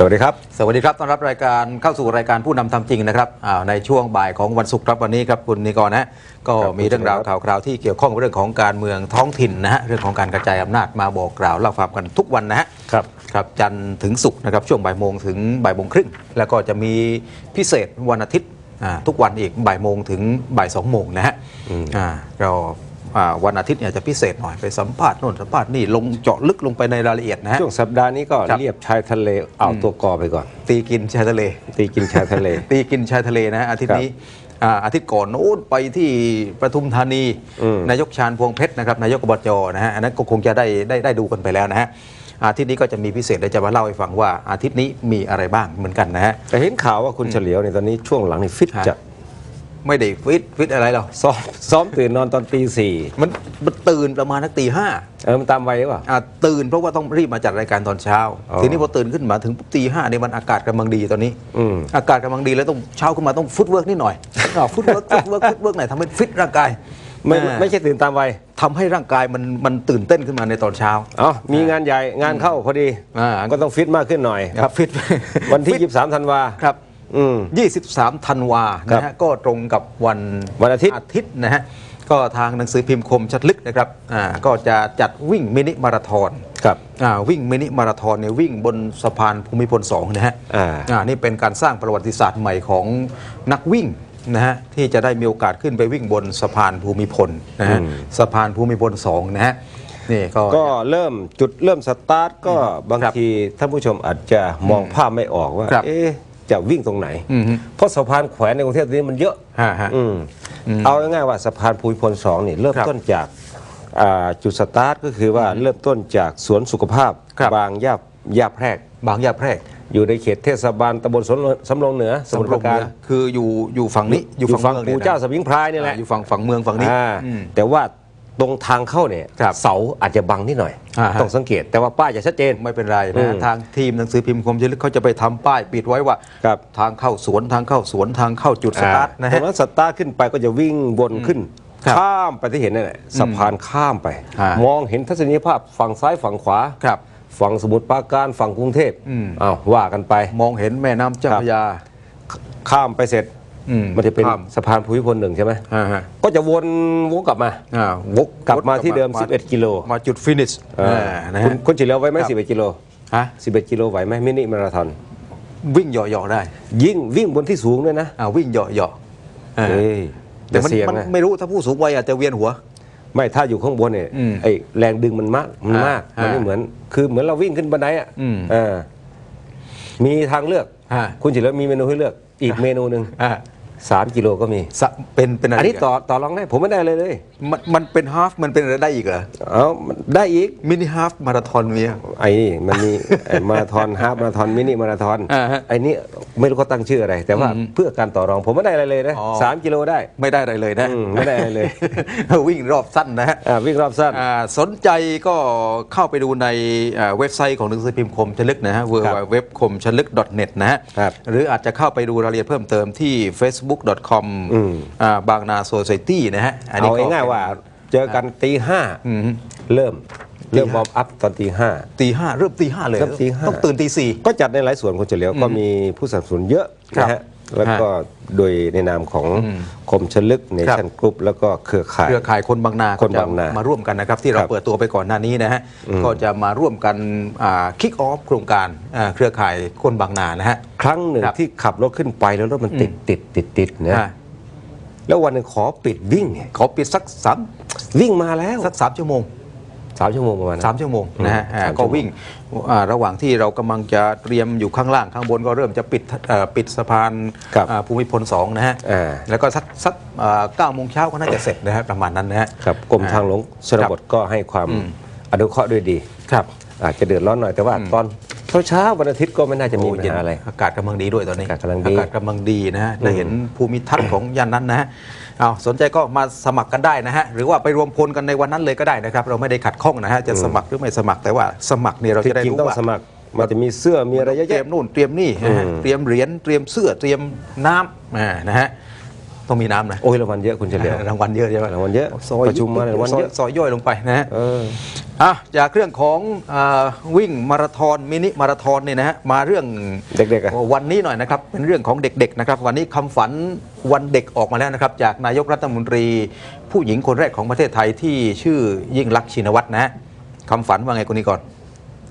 สวัสดีครับ สวัสดีครับ ต้อนรับรายการเข้าสู่รายการผู้นำทำจริงนะครับอ่าในช่วงบ่ายของวันศุกร์ครับวันนี้ครับคุณนิกรนะก็ครับมีเรื่องราวคุณชัยข่าวคราวที่เกี่ยวข้องกับเรื่องของการเมืองท้องถิ่นนะฮะเรื่องของการกระจายอำนาจมาบอกกล่าวเล่าความกันทุกวันนะฮะครับครับจันทร์ถึงศุกร์นะครับช่วงบ่ายโมงถึงบ่ายโมงครึ่งแล้วก็จะมีพิเศษวันอาทิตย์อ่าทุกวันอีกบ่ายโมงถึงบ่ายสองโมงนะฮะอ่าเราอ่า วันอาทิตย์เนี่ยจะพิเศษหน่อยไปสัมภาษณ์โน่นสัมภาษณ์นี่ลงเจาะลึกลงไปในรายละเอียดนะฮะช่วงสัปดาห์นี้ก็ครับเรียบชายทะเลอ่าวตัวกอไปก่อน ตีกินชายทะเล ตีกินชายทะเล ตีกินชายทะเลนะฮะอาทิตย์นี้อ่าอาทิตย์ก่อนโน้นไปที่ปทุมธานีอืมนายกชาญพวงเพชรนะครับนายกอบจนะฮะอันนั้นก็คงจะได้ได้ได้ดูกันไปแล้วนะฮะอาทิตย์นี้ก็จะมีพิเศษเดี๋ยวจะมาเล่าให้ฟังว่าอาทิตย์นี้มีอะไรบ้างเหมือนกันนะฮะแต่เห็นข่าวว่าคุณเฉลียวในยตอนนี้ช่วงหลังนี่ฟิตฮะจะ ไม่ได้ฟิตฟิตอะไรหรอกซ้อมซ้อมตื่นนอนตอนตีสี่มันมันตื่นประมาณนักตีห้าเออมันตามวัยหรือเปล่า อ่าตื่นเพราะว่าต้องรีบมาจัดรายการตอนเช้า อ๋อทีนี้พอตื่นขึ้นมาถึงปุ๊บตีห้าเนี่ยมันอากาศกำลังดีตอนนี้อืม อากาศกำลังดีแล้วต้องเช้าขึ้นมาต้องฟุตเวิร์กนิดหน่อยอ่าฟุตเวิร์กฟุตเวิร์กฟุตเวิร์กหน่อยทำให้ฟิตร่างกายไม่อ่าไม่ใช่ตื่นตามวัยทำให้ร่างกายมันมันตื่นเต้นขึ้นมาในตอนเช้า เอ๋อมีงานใหญ่งานเข้าพอดีอ่า ก็ต้องฟิตมากขึ้นหน่อย ครับฟิตวันที่ 23ธันวา ครับอืม 23ธันวาครันะบฮะก็ตรงกับวันวันอาทิตย์อาทิตย์นะฮะก็ทางหนังสือพิมพ์คมชัดลึกนะครับอ่าก็จะจัดวิ่งมินิมาราธอนครับอ่าวิ่งมินิมาราธอนเนี่ยวิ่งบนสะพานภูมิพล2นะฮะอ่าอ่านี่เป็นการสร้างประวัติศาสตร์ใหม่ของนักวิ่งนะฮะที่จะได้มีโอกาสขึ้นไปวิ่งบนสะพานภูมิพลนะฮะอืมสะพานภูมิพล2นะฮะนี่ก็ก็เริ่มจุดเริ่มสตาร์ทก็บางครับทีท่านผู้ชมอาจจะมองภาพไม่ออกว่าครับเอ๊ะ จะวิ่งตรงไหนอืมฮึเพราะสะพานแขวนในกรุงเทพตอนนี้มันเยอะฮะฮะอืมเอาง่ายๆว่าสะพานภูมิพลสองนี่เริ่มครับต้นจากอ่าจุดสตาร์ทก็คือว่าเริ่มต้นจากสวนสุขภาพครับบางย่าย่าแพรก บางยาแพรก อยู่ในเขตเทศบาลตำบลสำสำโรงเหนือสมุทรปราการคืออยู่อยู่ฝั่งนี้อยู่ฝั่งมืปู่นี่ยนะเจ้าสมิงพรายนี่แหละอ่าอยู่ฝั่งฝั่งเมืองฝั่งนี้อ่าอืมแต่ว่า ตรงทางเข้าเนี่ยครับ เสาอาจจะบังนิดหน่อย อ่าฮะ ต้องสังเกตแต่ว่าป้ายจะชัดเจน ไม่เป็นไรอืนะมทางทีมหนังสือพิมพ์คมชลึกเขาจะไปทำป้ายปิดไว้ว่าครับ ทางเข้าสวนทางเข้าสวนทางเข้าจุดสตาร์ทนะตรฮะ งนั้นสตาร์ทขึ้นไปก็จะวิ่งวนขึ้น ครับข้ามไปที่เห็นนั่นแหละสะพานข้ามไป อ่ามองเห็นทัศนียภาพฝั่งซ้ายฝั่งขวาครับฝั่งสมุทรปราการฝั่งกรุงเทพอืม อ้าวว่ากันไป มองเห็นแม่น้ำเจ้าครับพระยา ข้ามไปเสร็จอื มมันจะเป็นข้ามสะพานภูมิพลหนึ่งใช่ไหมอ่าฮะก็จะวนวกกลับมาอ่าวกกลับมาที่เดิมา11 กิโล มาจุดฟินิชอ่านะคุณฮะคุณจิเหลียวไว้ไหมครับ11 กิโลฮะ11 กิโลไหวไหมมินิมาราธอนวิ่งเหยาะๆได้ ยิ่งวิ่งบนที่สูงด้วยนะอ่าวิ่งเหยาะๆอ่าเอ้ยแต่มันเสี่ยงมันนะไม่รู้ถ้าผู้สูงวัยอาจจะเวียนหัว ไม่ถ้าอยู่ข้างบนเนี่ยอืมไอ้แรงดึงมันมากมันอ่ามมากมันไม่อ่าเหมือนคือเหมือนเราวิ่งขึ้นบันไดอะอืมเออมีทางเลือกอ่าคุณจิเหลียวมีเมนูให้เลือกอีกเมนูหนึ่ง อ่าสามกิโลก็มีสะเป็นเป็นอะไรอันนี้กัต่อต่อรองได้ผมไม่ได้เลยเลย มันมันเป็นฮาฟมันเป็นอะไรได้อีกเหรอเอามันได้อีกมินิฮาฟมาราธอนมีอะ ไอ้นี่มันมีไอ้มาราธอนฮาฟมาราธอนมินิมาราธอนอ่าฮะไอ้นี่ไม่รู้เขาตั้งชื่ออะไร แต่ว่าอืมเพื่อการต่อรองผมไม่ได้อะไรเลยนะอ๋อ สามกิโลได้ ไม่ได้อะไรเลยนะอืมไม่ได้อะไรเลย วิ่งรอบสั้นนะฮะ อ่าวิ่งรอบสั้น อ่าสนใจก็เข้าไปดูในอ่าเว็บไซต์ของหนังสือพิมพ์คมชลึกนะฮะ w w w คมชลึก .net นะฮะครับหรืออาจจะเข้าไปดูรายละเอียดเพิ่มเติมที่ facebook.com อืมอ่าบางนาโซซ i ตี้นะฮะเอาก็ง่ายๆว่า เจอกันตีห้าอืมเริ่มเริ่มวอร์มอัพตอนตีห้าตีห้าเริ่มตีห้าเลยเริ่มตีห้าต้องตื่นตีสี่ก็จัดในหลายส่วนคนเฉลียวก็มีผู้สนับสนุนเยอะครับนะฮะแล้วก็โดยในนามของคมชลึกในครับชั้นกรุ๊ปแล้วก็เครือข่ายเครือข่ายคนบางนาคนบางนาก็จะมาร่วมกันนะครับ ที่เราครับเปิดตัวไปก่อนหน้านี้นะฮะก็จะมาร่วมกันคิกออฟโครงการอ่าเครือข่ายคนบางนานะฮะครั้งหนึ่งครับที่ขับรถขึ้นไปแล้วรถมันติดติดติดติดนะอ่า แล้ววันหนึ่งขอปิดวิ่งขอปิดสักสามวิ่งมาแล้วสักสามชั่วโมงสามชั่วโมงประมาณนั้น สามชั่วโมงนะฮะอ่าสามชั่วโมงก็วิ่งอ่าระหว่างที่เรากำลังจะเตรียมอยู่ข้างล่างข้างบนก็เริ่มจะปิดเอ่อปิดสะพานครับอ่าภูมิพลสองนะฮะอ่า แล้วก็สักสักเก้าโมงเช้าก็น่าจะเสร็จนะฮะประมาณนั้นนะฮะ ครับกรมทางหลวงชนบทก็ให้ความอนุเคราะห์ด้วยดี ครับ อาจจะเดือดร้อนหน่อยแต่ว่าตอน เช้าๆวันอาทิตย์ก็ไม่น่าจะมีโอ้ปัญเย็นหาอะไร อากาศกำลังดีด้วยตอนนี้ อากาศกำลังดีอากาศกำลังดีนะฮะได้เห็นภูมิทัศน์ของย่านนั้นนะฮะเอาสนใจก็มาสมัครกันได้นะฮะ หรือว่าไปรวมพลกันในวันนั้นเลยก็ได้นะครับ เราไม่ได้ขัดข้องนะฮะ จะสมัครหรือไม่สมัคร แต่ว่าสมัครเนี่ยเราที่จะได้จริงรู้ต้องว่าสมัครมันจะมีเสื้อมีอะไรเยอะเตรีแยะยมนู่นเตรียมนี่นะฮะอืมเตรียมเหรียญเตรียมเสื้อเตรียมน้ำอ่านะฮะต้องมีน้ำนะโอ้ยรางวัลเยอะคุณเฉลียวรางวัลเยอะใช่ไหมรางวัลเยอะซอยประชุมมารางวัลเยอะซอยย่อยลงไปนะฮะเอออะจากเรื่องของอาวิ่งมาราธอนมินิมาราธอนเนี่ยนะฮะมาเรื่องเด็กๆอะ วันนี้หน่อยนะครับเป็นเรื่องของเด็กๆนะครับวันนี้คำฝันวันเด็กออกมาแล้วนะครับ จากนายกรัฐมนตรี ผู้หญิงคนแรกของประเทศไทยที่ชื่อยิ่งลักษณ์ชินวัตรนะฮะคำฝันว่าไงคนนี้ก่อน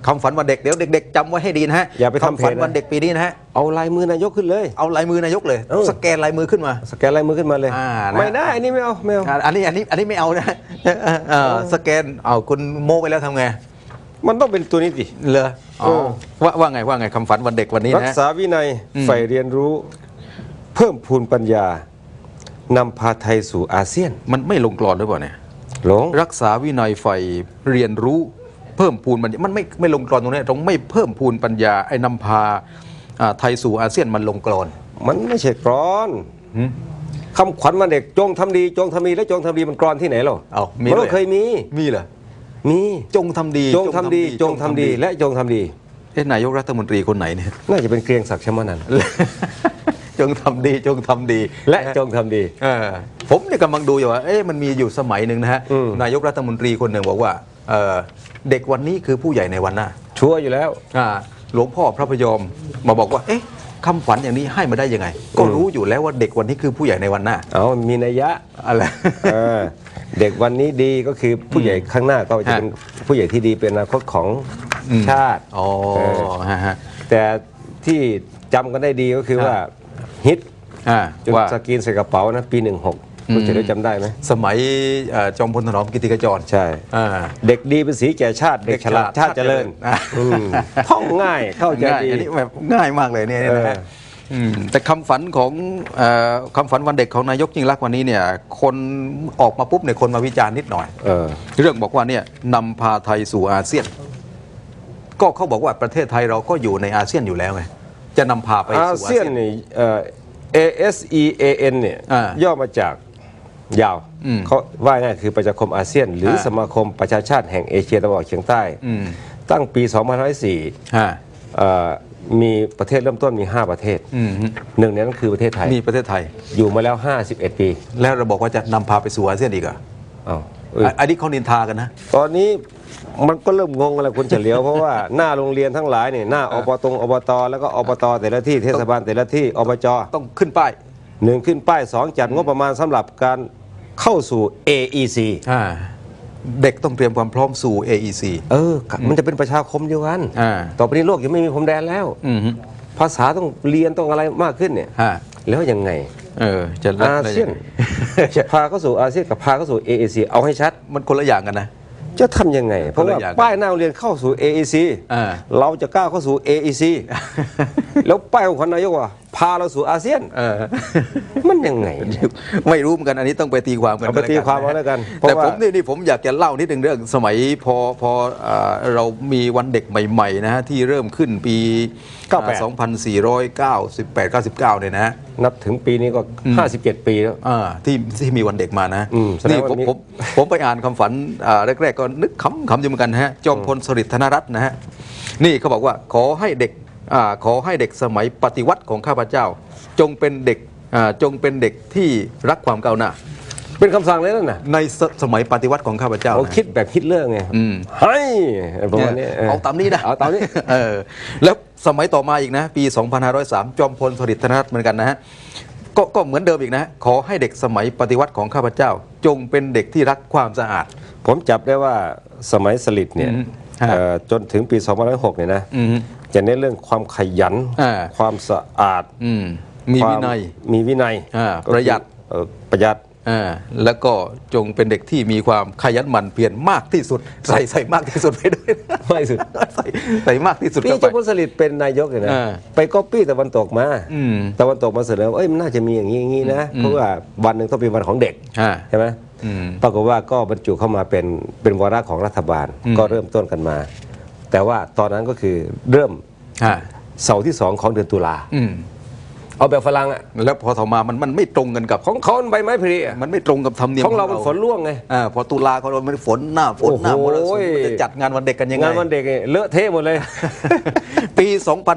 คำฝันวันเด็กเดี๋ยวเด็กๆจำไว้ให้ดีนะฮะอย่าไปทำเพจคำฝันนะวันเด็กปีนี้นะฮะเอาลายมือนายกขึ้นเลย เอาลายมือนายกเลย เออ สแกนลายมือขึ้นมา สแกนลายมือขึ้นมาเลยอ่านะ ไม่ได้อันนี้ไม่เอาไม่เอาอะอันนี้อันนี้อันนี้ไม่เอานะเออสแกนเอาคุณโมไปแล้วทำไงมันต้องเป็นตัวนี้ดิเลออ๋อเออ ว่าว่าไงว่าไงคำฝันวันเด็กวันนี้รักนะ ษาวินัยอืม ใฝ่เรียนรู้ เพิ่มพูนปัญญานำพาไทยสู่อาเซียนมันไม่ลงกรอนหรือเปล่าเนี่ย หลงรักษาวินัยใฝ่เรียนรู้ เพิ่มพูนปัญญามันไม่ไม่ลงกรอนตรงนี้ตรงไม่เพิ่มพูนปัญญาไอ้นำพาอ่าไทยสู่อาเซียนมันลงกรอน มันไม่ใช่กรอนหืมคำขวัญวันเด็กจงทำดีจงทำดีและจงทำดีมันกรอนที่ไหนหรอเอามีมันด้ต้วอยงเคยมีมีเหรอมีจงทำดี จงทำดี จงทำดีและจงทำดีเอ๊ะนายกรัฐมนตรีคนไหนเนี่ยน่าจะเป็นเกรียงศักดิ์ชมานันท์จงทำดีจงทำดี และจงทำดีเออผมเนี่ยกำลังดูอยู่ว่าเอ๊ะมันมีอยู่สมัยหนึ่งนะฮะอืมนายกรัฐมนตรีคนหนึ่งบอกว่า เอ่อเด็กวันนี้คือผู้ใหญ่ในวันหน้าชัวร์อยู่แล้ว อ่าหลวงพ่อพระพยอมมาบอกว่า เอ๊ะคำขวัญอย่างนี้ให้มาได้ยังไง ก็รู้อยู่แล้วว่าเด็กวันนี้คือผู้ใหญ่ในวันหน้าเอามีนัยยะอะไร เออเด็กวันนี้ดีก็คือผู้ใหญ่ข้างหน้าก็จะเป็นผู้ใหญ่ที่ดีเป็นอนาคตของอืม ชาติ อ๋อเออฮะฮะ แต่ที่จำกันได้ดีก็คือฮะว่าฮิตอ่าจนว่าสกรีนใส่กระเป๋านะปี 16อืม คุณจะได้จำได้ไหมสมัยเอ่อจอมพลถนอมกิติกจรใช่ อ่า เด็กดีเป็นสีแก่ชาติ เด็กฉลาดชาติเจริญอะ อืมท่องง่ายเข้าใจง่ายดี อันนี้แบบง่ายมากเลยเนี่ยนะฮะเออ มแต่คำฝันของเอ่อคำฝันวันเด็กของนายกยิ่งรักษณ์วันนี้เนี่ยคนออกมาปุ๊บเนี่ยคนมาวิจารณ์นิดหน่อย เออ เรื่องบอกว่าเนี่ยนำพาไทยสู่อาเซียน ก็เขาบอกว่าประเทศไทยเราก็อยู่ในอาเซียนอยู่แล้วไงจะนำพาไปอาสู่อาเซีเซียยน นนี่เอ่อ ASEAN เนี่ยอ่า ย่อมาจาก ยาวอืมเขาว่าง่ายคือประชาคมอาเซียน หรืออ่าสมาคมประชาชาติแห่งเอเชียตะวันออกเฉียงใต้อืมตั้งปี 2504ฮะเอ่อมีประเทศเริ่มต้นมี 5 ประเทศอืมหนึ่งในนั้นคือประเทศไทยนี่ประเทศไทยอยู่มาแล้ว 51 ปี แล้วเราบอกว่าจะนำพาไปสู่อาเซียนอีกเหรออ้าวเอ้ยอะอันนี้เขานินทากันนะ ตอนนี้มันก็เริ่มงงอะไรคุณเฉลียว เพราะว่าหน้าโรงเรียนทั้งหลายเนี่ยหน้าอบตอบตแล้วก็อบตแต่ละที่เทศบาลแต่ละที่อบจต้องขึ้นป้าย หนึ่งขึ้นป้ายสองจัดงบประมาณสำหรับการเข้าสู่ AEC อ่าเด็กต้องเตรียมความพร้อมสู่ AEC เออ มันจะเป็นประชาคมเดียวกันอ่าต่อไปนี้โลกจะไม่มีพรมแดนแล้ว อืมฮึภาษาต้องเรียนต้องอะไรมากขึ้นเนี่ย ฮะแล้วยังไง เออจะอาเซียน จะพาเข้าสู่อาเซียนกับพาเข้าสู่ AEC เอาให้ชัด มันคนละอย่างกันนะ จะทำยังไง เพราะว่าคนละอย่างป้ายหน้าโรงเรียนเข้าสู่ AEC อ่า เราจะก้าวเข้าสู่ AEC แล้วป้ายของคนนายกว่า พาเราสู่อาเซียน เออ มันยังไง ไม่รู้เหมือนกันอันนี้ต้องไปตีความกันเอาไปตีความเอาแล้วกันเพราะแต่ว่าผมนี่นี่ผมอยากจะเล่านิดหนึ่งเรื่องสมัยพอพอเอ่อเรามีวันเด็กใหม่ๆนะฮะที่เริ่มขึ้นปี98 2498 99เนี่ยนะฮะ นับถึงปีนี้ก็ 57 ปีแล้ว อ่าที่ที่มีวันเด็กมานะอืมแสดงนี่ว่าผมมี ผมผมไปอ่านคำฝันอ่าแรก ๆ ก็นึกขำขำอยู่เหมือนกันนะฮะจอมพลสฤษดิ์ธนรัตน์นะฮะนี่เขาบอกว่าขอให้เด็กอ่า ขอให้เด็กสมัยปฏิวัติของข้าพเจ้า จงเป็นเด็กอ่าจงเป็นเด็กที่รักความก้าวหน้า เป็นคำสั่งเลยนั่นน่ะในสสมัยปฏิวัติของข้าพเจ้าเขานะคิดแบบฮิตเลอร์ไงอืมให้ประมาณนี้เอาตามนี้นะเอาตามนี้เออแล้วสมัยต่อมาอีกนะ ปี 2503 จอมพลสฤษดิ์ธนรัตน์เหมือนกันนะฮะก็ก็เหมือนเดิมอีกนะ ขอให้เด็กสมัยปฏิวัติของข้าพเจ้า จงเป็นเด็กที่รักความสะอาด ผมจับได้ว่าสมัยสลิดเนี่ยอืมฮะเอ่อจนถึงปี2006 เนี่ยนะอืม จะเน้นเรื่องความขยันอ่าความสะอาดอืมมีควาวินัยมีวินัยอ่าก็คือประหยัดเอ่อประหยัดอ่าแล้วก็จงเป็นเด็กที่มีความขยันหมั่นเพียรมากที่สุด ใส่ใส่มากที่สุดไปด้วยนะมากที่สุดใส่ใส่มากที่สุดพี่เข้าเจ้าไปคุณสลิดเป็นนายกเลยนะอ่าไปก๊อปปี้ตะวันตกมาอืมตะวันตกมาเสนอว่าเอ้ยมันน่าจะมีอย่างนี้อย่างนี้นะเพราะว่าวันหนึ่งต้องเป็นวันของเด็กอ่าใช่ไหมอืมปรากฏว่าก็บรรจุเข้ามาเป็นเป็นวาระของรัฐบาลอืมก็เริ่มต้นกันมา แต่ว่าตอนนั้นก็คือเริ่มอ่าเสาร์ที่สองของเดือนตุลาอืมเอาแบบฝรั่งอะแล้วพอต่อมามันมันไม่ตรงกันกับ ของเขามันใบไม้ผลิอะมันไม่ตรงกับธรรมเนียมของเรามันฝนร่วงไง อ่าพอตุลาเขาเรามันฝนหน้าฝนหน้าโอ้มโหรสุมมันจะจัดงานวันเด็กกันยังไง งานวันเด็กเนี่ยเลอะเทะหมดเลย ปี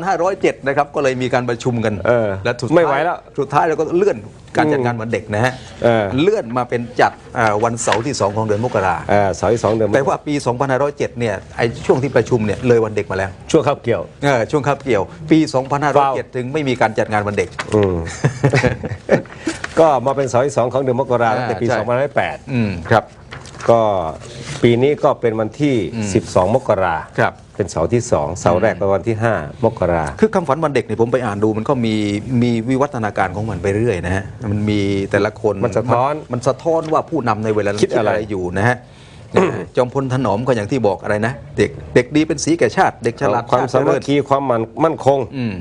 2507 นะครับ ก็เลยมีการประชุมกันเออและสุดท้ายไม่ไหวแล้ว สุดท้ายเราก็เลื่อนการจัดงานวันเด็กนะฮะเออ เลื่อนมาเป็นจัดอ่าวันเสาร์ที่ 2 ของเดือนมกราอ่าเสาร์ที่สองเดือนแต่ว่าปี 2507 เนี่ยไอ้ช่วงที่ประชุมเนี่ยเลยวันเด็กมาแล้วช่วงข้าวเกี่ยว เออช่วงคาบเกี่ยว ปี 2507 ถึงไม่มีการจัดงานวันเด็ก อืม ก็มาเป็นเสาร์ที่สองของเดือนมกราตั้งแต่ปีใช่ 2508 อืมครับ ก็ปีนี้ก็เป็นวันที่ 12 มกรา ครับ เป็นเสาร์ที่2เสาร์แรกเป็นวันที่ 5 มกราคือคำฝันวันเด็กเนี่ยผมไปอ่านดูมันก็มีมีวิวัฒนาการของมันไปเรื่อยนะฮะมันมีแต่ละคนมันสะท้อนมันสะท้อนว่าผู้นำในเวลานั้นคิดอะไรอยู่นะฮะจอมพลถนอมก็อย่างที่บอกอะไรนะ เด็กเด็กดีเป็นสีแก่ชาติ เด็กฉลาดความชติสาเจมัริคญคีความมันมั่นคงอืม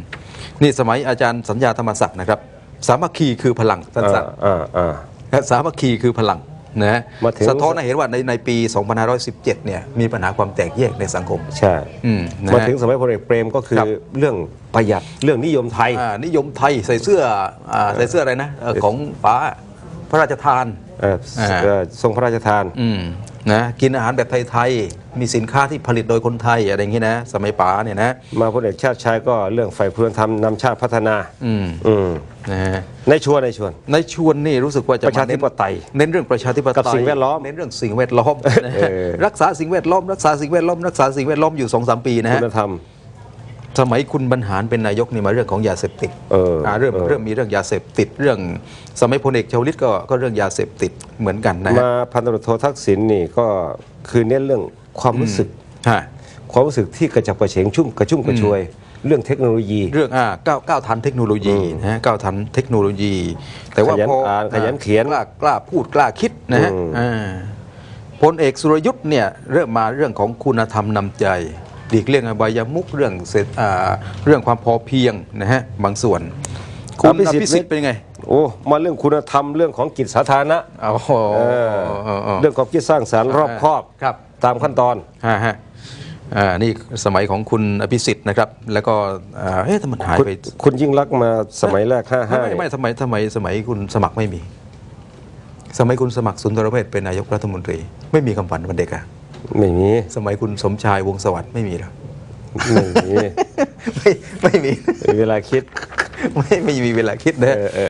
นี่สมัยอาจารย์สัญญาธรรมศักดิ์นะครับ สามัคคีคือพลังสั้นอ่าอ่าๆและสามัคคีคือพลัง นะฮะมาถึง สะท้อนให้เห็นว่าในในปี 2517 เนี่ยมีปัญหาความแตกแยกในสังคมใช่ อืมนะฮะมาถึงสมัยพลเอกเปรมก็คืคอรับ เรื่องประหยัดเรื่องนิยมไทย อ่านิยมไทยใส่เสื้ออ่าใส่เสื้ออะไรนะเอ่อของฟ้าพระราชทาน เอ่ออ่า เอ่อทรงพระราชทาน อืมนะกินอาหารแบบไทยๆมีสินค้าที่ผลิตโดยคนไทยอะไรอย่างนี้นะ สมัยป๋าเนี่ยนะ มาพลเอกชาติชายก็เรื่องฝ่ายพลธรรมนำชาติพัฒนา อืม อืม นะฮะในชวนในชวน ในชวนนี่รู้สึกว่าจะประชาธิปไตยเน้นเรื่องประชาธิปไตยกับสิ่งแวดล้อมเน้นเรื่องสิ่งแวดล้อมนะฮะเออรักษาสิ่งแวดล้อมรักษาสิ่งแวดล้อมรักษาสิ่งแวดล้อมอยู่สองสามปีนะฮะคุณธรรมสมัยคุณบรรหารเป็นนายกนี่มาเรื่องของยาเสพติดเออเริ่มเออเริ่มมีเรื่องยาเสพติดเรื่อง สมัยพลเอกชวลิตก็ก็เรื่องยาเสพติดเหมือนกันนะฮะมาพันตำรวจโททักษิณนี่ก็คือเน้นเรื่องความรู้สึกฮะความรู้สึกที่กระจับกระเฉงชุ่มกระชุ่มกระชวย เรื่องเทคโนโลยี เรื่องอ่าก้าวก้าวทันเทคโนโลยีนะฮะก้าวทันเทคโนโลยี แต่ว่าขยันพออ่านขยันเขียนกล้ากล้าพูดกล้าคิดนะฮะอืมอ่าพลเอกสุรยุทธ์เนี่ยเริ่มมาเรื่องของคุณธรรมนำใจหลีกเลี่ยงอบายมุกเรื่องเศรษฐอ่าเรื่องความพอเพียงนะฮะบางส่วน คุณอภิสิทธิ์เป็นไง โอ้มาเรื่องคุณธรรมเรื่องของกิจสาธารณะโอ้โหเออเออเออเรื่องความคิดสร้างสรรค์รอบคอบครับตามขั้นตอนฮะฮะ อ่านี่สมัยของคุณอภิสิทธิ์นะครับ แล้วก็อ่าเอ๊ะทำไมมันหายคุณไปคุณยิ่งรักษณ์มาสมัยแรกห้าไม่ห้า ไม่ไม่สมัยสมัยสมัยคุณสมัครไม่มี สมัยคุณสมัครสุนทรเวชเป็นนายกรัฐมนตรี ไม่มีคำฝันวันเด็กอะไม่มี สมัยคุณสมชายวงศ์สวัสดิ์ไม่มีหรอ ไม่มี ไม่ไม่มี เวลาคิด ไม่ไม่มีเวลาคิดนะเออเออ